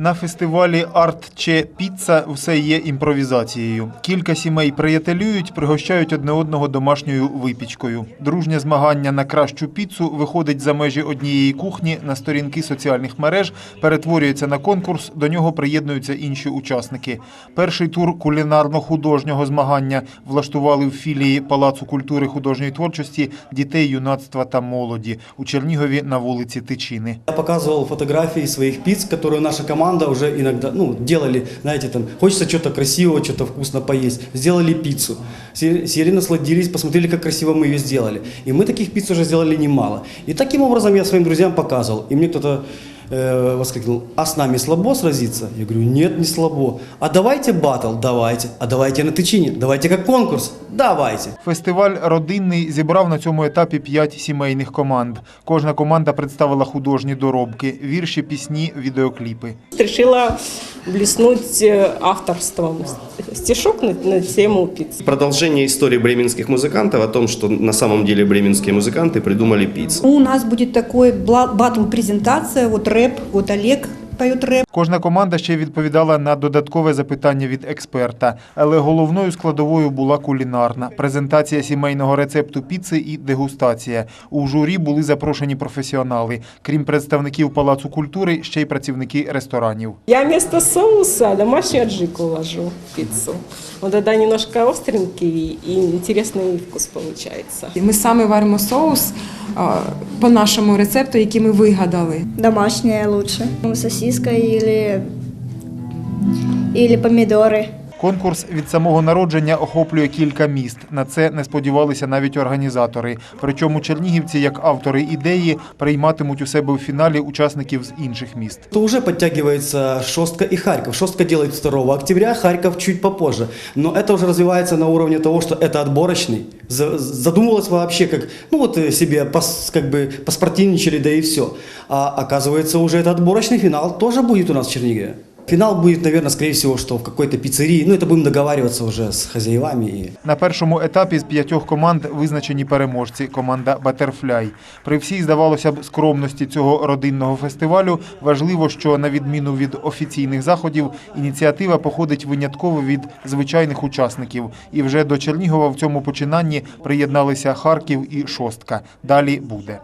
На фестивалі Арт Че Піца все є імпровізацією. Кілька сімей приятелюють, пригощають одне одного домашньою випічкою. Дружнє змагання на кращу піцу виходить за межі однієї кухні на сторінки соціальних мереж, перетворюється на конкурс. До нього приєднуються інші учасники. Перший тур кулінарно-художнього змагання влаштували в філії Палацу культури художньої творчості дітей, юнацтва та молоді у Чернігові на вулиці Тичини. Я показывал фотографии своих пиц, которые наша команда уже иногда, ну, делали, знаете, там, хочется что-то красивого, что-то вкусно поесть. Сделали пиццу. Все насладились, посмотрели, как красиво мы ее сделали. И мы таких пиц уже сделали немало. И таким образом я своим друзьям показывал. И мне кто-то э, воскликнул, а с нами слабо сразиться? Я говорю, нет, не слабо. А давайте батл, давайте. А давайте на тычине, давайте как конкурс, давайте. Фестиваль родинний зібрав на цьому етапі п'ять сімейних команд. Кожна команда представила художні доробки, вірші, пісні, відеокліпи. решила блеснуть э, авторством стишок на, на тему пиццы. Продолжение истории бременских музыкантов о том, что на самом деле бременские музыканты придумали пиццу. У нас будет такой бла- батл-презентация, вот рэп, вот Олег поет рэп. Кожна команда ще відповідала на додаткове запитання від експерта, але головною складовою була кулінарна презентація сімейного рецепту піци і дегустація. У журі були запрошені професіонали. Крім представників палацу культури, ще й працівники ресторанів. Я вместо соуса домашнюю аджику ложу в пиццу. Он тогда немножко остренький и интересный вкус получается. Ми саме варимо соус по нашому рецепту, який ми вигадали. Домашнє лучше. Ну, Сосиска или, или помидоры. Конкурс від самого народження охоплює кілька міст. На це не сподівалися навіть організатори. Причому чернігівці, як автори ідеї, прийматимуть у себе у фіналі учасників з інших міст. То уже подтягивается Шостка и Харьков. Шостка делает 2 октября, Харьков чуть попозже. Но это уже развивается на уровне того, что это отборочный. За- Задумывалось вообще как, ну вот э, себе пос, как бы поспортивничали, да и все. А оказывается уже это отборочный финал тоже будет у нас в Чернигове. Финал будет, наверное, скорее всего, что в какой-то пиццерии. Ну, это будем договариваться уже с хозяевами. И... На першому етапі з п'ятьох команд визначені переможці. Команда Батерфляй. При всій, здавалося б, скромності цього родинного фестивалю важливо, що на відміну від офіційних заходів, ініціатива походить винятково від звичайних учасників. І вже до Чернігова в цьому починанні приєдналися Харків і Шостка. Далі буде.